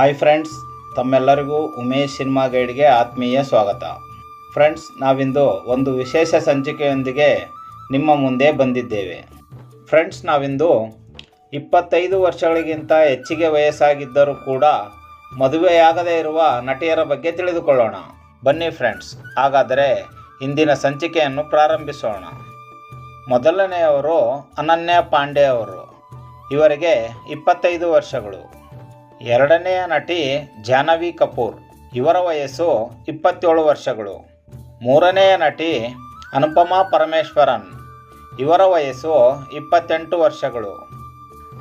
Hi friends ತಮ್ಮೆಲ್ಲರಿಗೂ Umesh cinema ಗೈಡ್ಗೆ ಆತ್ಮೀಯ ಸ್ವಾಗತ. ಫ್ರೆಂಡ್ಸ್ ನಾವಿಂದು ಒಂದು ವಿಶೇಷ ಸಂಚಿಕೆಯೊಂದಿಗೆ ನಿಮ್ಮ ಮುಂದೆ ಬಂದಿದ್ದೇವೆ. ಫ್ರೆಂಡ್ಸ್ ನಾವಿಂದು ಇಪ್ಪತ್ತೈದು ವರ್ಷಗಳಿಗಿಂತ ಹೆಚ್ಚಿಗೆ ವಯಸ್ಸಾಗಿದ್ದರೂ ಕೂಡ ಮದುವೆಯಾಗದೇ ಇರುವ ನಟಿಯರ ಬಗ್ಗೆ ತಿಳಿದುಕೊಳ್ಳೋಣ. ಬನ್ನಿ ಫ್ರೆಂಡ್ಸ್ ಹಾಗಾದರೆ ಇಂದಿನ ಸಂಚಿಕೆಯನ್ನು ಪ್ರಾರಂಭಿಸೋಣ. ಮೊದಲನೆಯವರು ಅನನ್ಯ ಪಾಂಡೆ ಅವರು. ಇವರಿಗೆ ಇಪ್ಪತ್ತೈದು ವರ್ಷಗಳು. ಎರಡನೆಯ ನಟಿ ಜಾಹ್ನವಿ ಕಪೂರ್, ಇವರ ವಯಸ್ಸು ಇಪ್ಪತ್ತೇಳು ವರ್ಷಗಳು. ಮೂರನೆಯ ನಟಿ ಅನುಪಮಾ ಪರಮೇಶ್ವರನ್, ಇವರ ವಯಸ್ಸು ಇಪ್ಪತ್ತೆಂಟು ವರ್ಷಗಳು.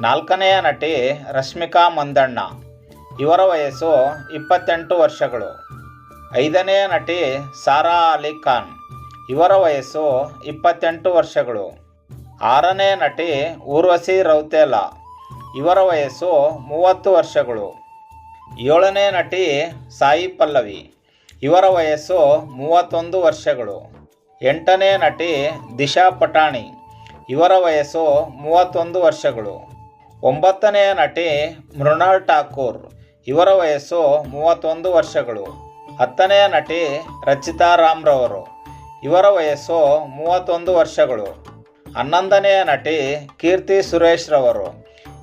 ನಾಲ್ಕನೆಯ ನಟಿ ರಶ್ಮಿಕಾ ಮಂದಣ್ಣ, ಇವರ ವಯಸ್ಸು ಇಪ್ಪತ್ತೆಂಟು ವರ್ಷಗಳು. ಐದನೆಯ ನಟಿ ಸಾರಾ ಅಲಿ ಖಾನ್, ಇವರ ವಯಸ್ಸು ಇಪ್ಪತ್ತೆಂಟು ವರ್ಷಗಳು. ಆರನೇ ನಟಿ ಊರ್ವಶಿ ರೌತೇಲಾ ಇವರ ವಯಸ್ಸು ಮೂವತ್ತು ವರ್ಷಗಳು. ಏಳನೇ ನಟಿ ಸಾಯಿ ಪಲ್ಲವಿ, ಇವರ ವಯಸ್ಸು ಮೂವತ್ತೊಂದು ವರ್ಷಗಳು. ಎಂಟನೇ ನಟಿ ದಿಶಾ ಪಟಾಣಿ ಇವರ ವಯಸ್ಸು ಮೂವತ್ತೊಂದು ವರ್ಷಗಳು. ಒಂಬತ್ತನೆಯ ನಟಿ ಮೃಣಾಲ್ ಠಾಕೂರ್, ಇವರ ವಯಸ್ಸು ಮೂವತ್ತೊಂದು ವರ್ಷಗಳು. ಹತ್ತನೆಯ ನಟಿ ರಚಿತಾ ರಾಮ್ರವರು, ಇವರ ವಯಸ್ಸು ಮೂವತ್ತೊಂದು ವರ್ಷಗಳು. ಹನ್ನೊಂದನೆಯ ನಟಿ ಕೀರ್ತಿ ಸುರೇಶ್ ರವರು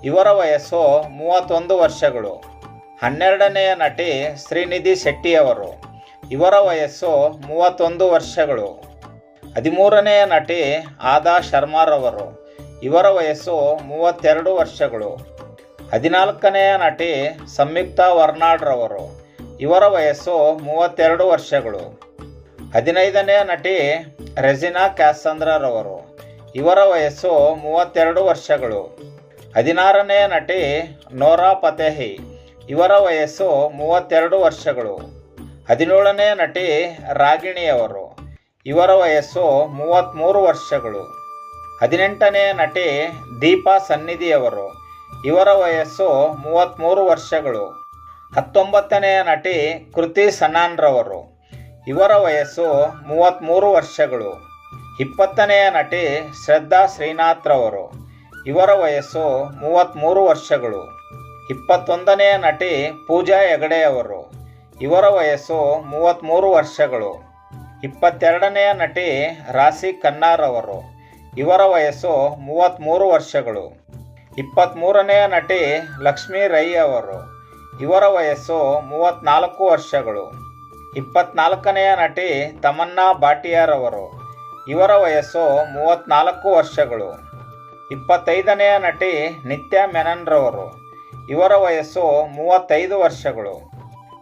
ಇವರ ವಯಸ್ಸು ಮೂವತ್ತೊಂದು ವರ್ಷಗಳು. ಹನ್ನೆರಡನೆಯ ನಟಿ ಶ್ರೀನಿಧಿ ಶೆಟ್ಟಿಯವರು. ಇವರ ವಯಸ್ಸು ಮೂವತ್ತೊಂದು ವರ್ಷಗಳು. ಹದಿಮೂರನೆಯ ನಟಿ ಆದಾ ಶರ್ಮಾರವರು. ಇವರ ವಯಸ್ಸು ಮೂವತ್ತೆರಡು ವರ್ಷಗಳು. ಹದಿನಾಲ್ಕನೆಯ ನಟಿ ಸಂಯುಕ್ತಾ ವರ್ನಾಡ್ರವರು. ಇವರ ವಯಸ್ಸು ಮೂವತ್ತೆರಡು ವರ್ಷಗಳು. ಹದಿನೈದನೆಯ ನಟಿ ರೆಜಿನಾ ಕ್ಯಾಸಂದ್ರರವರು ಇವರ ವಯಸ್ಸು ಮೂವತ್ತೆರಡು ವರ್ಷಗಳು. ಹದಿನಾರನೆಯ ನಟಿ ನೋರಾ ಫತೇಹಿ ಇವರ ವಯಸ್ಸು ಮೂವತ್ತೆರಡು ವರ್ಷಗಳು. ಹದಿನೇಳನೇ ನಟಿ ರಾಗಿಣಿಯವರು, ಇವರ ವಯಸ್ಸು ಮೂವತ್ತ್ಮೂರು ವರ್ಷಗಳು. ಹದಿನೆಂಟನೇ ನಟಿ ದೀಪಾ ಸನ್ನಿಧಿಯವರು, ಇವರ ವಯಸ್ಸು ಮೂವತ್ತ್ಮೂರು ವರ್ಷಗಳು. ಹತ್ತೊಂಬತ್ತನೆಯ ನಟಿ ಕೃತಿ ಸನಾನ್ರವರು, ಇವರ ವಯಸ್ಸು ಮೂವತ್ತ್ಮೂರು ವರ್ಷಗಳು. ಇಪ್ಪತ್ತನೆಯ ನಟಿ ಶ್ರದ್ಧಾ ಶ್ರೀನಾಥ್ರವರು ಇವರ ವಯಸ್ಸು ಮೂವತ್ತ್ಮೂರು ವರ್ಷಗಳು. ಇಪ್ಪತ್ತೊಂದನೆಯ ನಟಿ ಪೂಜಾ ಹೆಗಡೆಯವರು. ಇವರ ವಯಸ್ಸು ಮೂವತ್ತ್ಮೂರು ವರ್ಷಗಳು. ಇಪ್ಪತ್ತೆರಡನೆಯ ನಟಿ ರಾಶಿ ಖನ್ನಾರವರು ಇವರ ವಯಸ್ಸು ಮೂವತ್ತ್ಮೂರು ವರ್ಷಗಳು. ಇಪ್ಪತ್ತ್ಮೂರನೆಯ ನಟಿ ಲಕ್ಷ್ಮೀ ರೈ ಅವರು ಇವರ ವಯಸ್ಸು ಮೂವತ್ತ್ನಾಲ್ಕು ವರ್ಷಗಳು. ಇಪ್ಪತ್ನಾಲ್ಕನೆಯ ನಟಿ ತಮನ್ನಾ ಭಾಟಿಯಾರವರು. ಇವರ ವಯಸ್ಸು ಮೂವತ್ತ್ನಾಲ್ಕು ವರ್ಷಗಳು. ಇಪ್ಪತ್ತೈದನೆಯ ನಟಿ ನಿತ್ಯ ಮೆನನ್ರವರು. ಇವರ ವಯಸ್ಸು ಮೂವತ್ತೈದು ವರ್ಷಗಳು.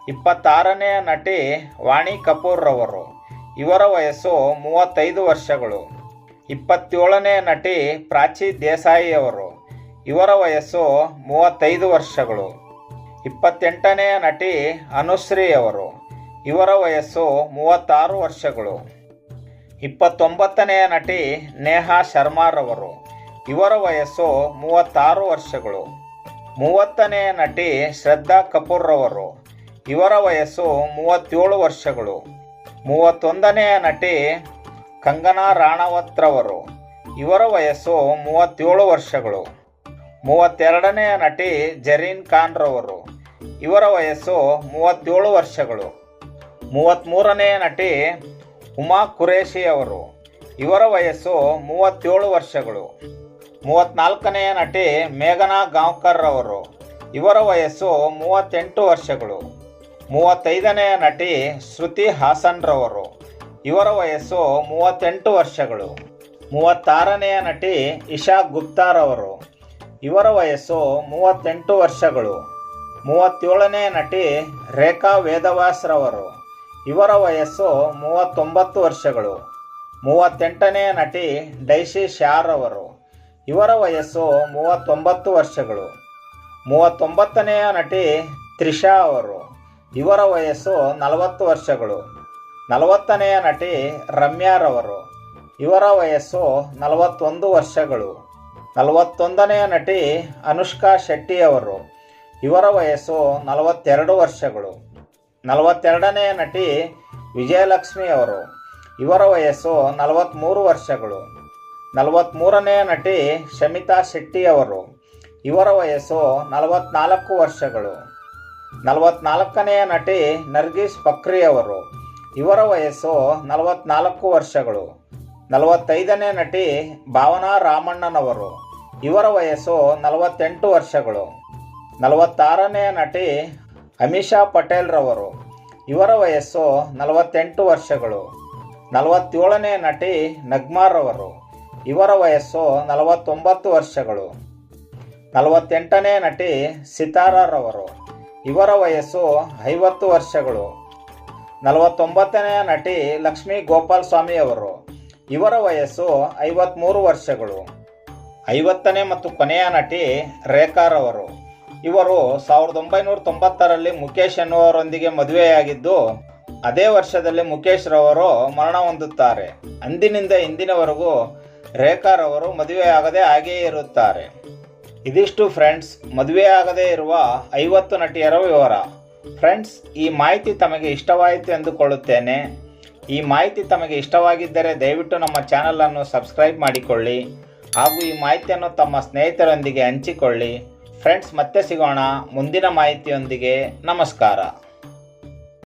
ಇಪ್ಪತ್ತಾರನೆಯ ನಟಿ ವಾಣಿ ಕಪೂರ್ರವರು. ಇವರ ವಯಸ್ಸು ಮೂವತ್ತೈದು ವರ್ಷಗಳು. ಇಪ್ಪತ್ತೇಳನೆಯ ನಟಿ ಪ್ರಾಚಿ ದೇಸಾಯಿಯವರು. ಇವರ ವಯಸ್ಸು ಮೂವತ್ತೈದು ವರ್ಷಗಳು. ಇಪ್ಪತ್ತೆಂಟನೆಯ ನಟಿ ಅನುಶ್ರೀಯವರು. ಇವರ ವಯಸ್ಸು ಮೂವತ್ತಾರು ವರ್ಷಗಳು. ಇಪ್ಪತ್ತೊಂಬತ್ತನೆಯ ನಟಿ ನೇಹಾ ಶರ್ಮಾರವರು. ಇವರ ವಯಸ್ಸು ಮೂವತ್ತಾರು ವರ್ಷಗಳು. ಮೂವತ್ತನೆಯ ನಟಿ ಶ್ರದ್ಧಾ ಕಪೂರ್ರವರು ಇವರ ವಯಸ್ಸು ಮೂವತ್ತೇಳು ವರ್ಷಗಳು. ಮೂವತ್ತೊಂದನೆಯ ನಟಿ ಕಂಗನಾ ರಾಣವತ್ರವರು ಇವರ ವಯಸ್ಸು ಮೂವತ್ತೇಳು ವರ್ಷಗಳು. ಮೂವತ್ತೆರಡನೆಯ ನಟಿ ಜರೀನ್ ಖಾನ್ರವರು ಇವರ ವಯಸ್ಸು ಮೂವತ್ತೇಳು ವರ್ಷಗಳು. ಮೂವತ್ತ್ಮೂರನೆಯ ನಟಿ ಉಮಾ ಕುರೇಶಿಯವರು ಇವರ ವಯಸ್ಸು ಮೂವತ್ತೇಳು ವರ್ಷಗಳು. ಮೂವತ್ತ್ನಾಲ್ಕನೆಯ ನಟಿ ಮೇಘನಾ ಗಾಂವ್ಕರ್ ಅವರು ಇವರ ವಯಸ್ಸು ಮೂವತ್ತೆಂಟು ವರ್ಷಗಳು. ಮೂವತ್ತೈದನೆಯ ನಟಿ ಶ್ರುತಿ ಹಾಸನ್ರವರು ಇವರ ವಯಸ್ಸು ಮೂವತ್ತೆಂಟು ವರ್ಷಗಳು. ಮೂವತ್ತಾರನೆಯ ನಟಿ ಇಶಾ ಗುಪ್ತಾರವರು ಇವರ ವಯಸ್ಸು ಮೂವತ್ತೆಂಟು ವರ್ಷಗಳು. ಮೂವತ್ತೇಳನೆಯ ನಟಿ ರೇಖಾ ವೇದವಾಸ್ರವರು ಇವರ ವಯಸ್ಸು ಮೂವತ್ತೊಂಬತ್ತು ವರ್ಷಗಳು. ಮೂವತ್ತೆಂಟನೆಯ ನಟಿ ಡೈಸಿ ಶ್ಯಾರ್ ಅವರು ಇವರ ವಯಸ್ಸು ಮೂವತ್ತೊಂಬತ್ತು ವರ್ಷಗಳು. ಮೂವತ್ತೊಂಬತ್ತನೆಯ ನಟಿ ತ್ರಿಷಾ ಅವರು ಇವರ ವಯಸ್ಸು ನಲವತ್ತು ವರ್ಷಗಳು. ನಲವತ್ತನೆಯ ನಟಿ ರಮ್ಯಾರವರು ಇವರ ವಯಸ್ಸು ನಲವತ್ತೊಂದು ವರ್ಷಗಳು. ನಲವತ್ತೊಂದನೆಯ ನಟಿ ಅನುಷ್ಕಾ ಶೆಟ್ಟಿಯವರು ಇವರ ವಯಸ್ಸು ನಲವತ್ತೆರಡು ವರ್ಷಗಳು. ನಲವತ್ತೆರಡನೆಯ ನಟಿ ವಿಜಯಲಕ್ಷ್ಮಿಯವರು ಇವರ ವಯಸ್ಸು ನಲವತ್ತ್ಮೂರು ವರ್ಷಗಳು. ನಲವತ್ತ್ಮೂರನೆಯ ನಟಿ ಶಮಿತಾ ಶೆಟ್ಟಿಯವರು ಇವರ ವಯಸ್ಸು ನಲವತ್ನಾಲ್ಕು ವರ್ಷಗಳು. ನಲವತ್ನಾಲ್ಕನೆಯ ನಟಿ ನರ್ಗೀಸ್ ಪಕ್ರಿಯವರು ಇವರ ವಯಸ್ಸು ನಲವತ್ನಾಲ್ಕು ವರ್ಷಗಳು. ನಲವತ್ತೈದನೇ ನಟಿ ಭಾವನಾ ರಾಮಣ್ಣನವರು. ಇವರ ವಯಸ್ಸು ನಲವತ್ತೆಂಟು ವರ್ಷಗಳು. ನಲವತ್ತಾರನೆಯ ನಟಿ ಅಮಿಷಾ ಪಟೇಲ್ರವರು ಇವರ ವಯಸ್ಸು ನಲವತ್ತೆಂಟು ವರ್ಷಗಳು. ನಲವತ್ತೇಳನೇ ನಟಿ ನಗ್ಮಾರವರು. ಇವರ ವಯಸ್ಸು ನಲವತ್ತೊಂಬತ್ತು ವರ್ಷಗಳು. ನಲವತ್ತೆಂಟನೇ ನಟಿ ಸಿತಾರರವರು. ಇವರ ವಯಸ್ಸು ಐವತ್ತು ವರ್ಷಗಳು. ನಲವತ್ತೊಂಬತ್ತನೆಯ ನಟಿ ಲಕ್ಷ್ಮೀ ಗೋಪಾಲ್ ಸ್ವಾಮಿಯವರು ಇವರ ವಯಸ್ಸು ಐವತ್ತ್ಮೂರು ವರ್ಷಗಳು. ಐವತ್ತನೇ ಮತ್ತು ಕೊನೆಯ ನಟಿ ರೇಖಾರವರು ಇವರು ಸಾವಿರದ ಒಂಬೈನೂರ ತೊಂಬತ್ತರಲ್ಲಿ ಮುಖೇಶ್ ಎನ್ನುವರೊಂದಿಗೆ ಮದುವೆಯಾಗಿದ್ದು, ಅದೇ ವರ್ಷದಲ್ಲಿ ಮುಖೇಶ್ ರವರು ಮರಣ ಹೊಂದುತ್ತಾರೆ. ಅಂದಿನಿಂದ ಇಂದಿನವರೆಗೂ ರೇಖಾರವರು ಮದುವೆಯಾಗದೆ ಹಾಗೇ ಇರುತ್ತಾರೆ. ಇದಿಷ್ಟು ಫ್ರೆಂಡ್ಸ್ ಮದುವೆಯಾಗದೇ ಇರುವ ಐವತ್ತು ನಟಿಯರ ವಿವರ. ಫ್ರೆಂಡ್ಸ್ ಈ ಮಾಹಿತಿ ತಮಗೆ ಇಷ್ಟವಾಯಿತು ಎಂದುಕೊಳ್ಳುತ್ತೇನೆ. ಈ ಮಾಹಿತಿ ತಮಗೆ ಇಷ್ಟವಾಗಿದ್ದರೆ ದಯವಿಟ್ಟು ನಮ್ಮ ಚಾನಲನ್ನು ಸಬ್ಸ್ಕ್ರೈಬ್ ಮಾಡಿಕೊಳ್ಳಿ. ಹಾಗೂ ಈ ಮಾಹಿತಿಯನ್ನು ತಮ್ಮ ಸ್ನೇಹಿತರೊಂದಿಗೆ ಹಂಚಿಕೊಳ್ಳಿ. ಫ್ರೆಂಡ್ಸ್ ಮತ್ತೆ ಸಿಗೋಣ. ಮುಂದಿನ ಮಾಹಿತಿಯೊಂದಿಗೆ ನಮಸ್ಕಾರ.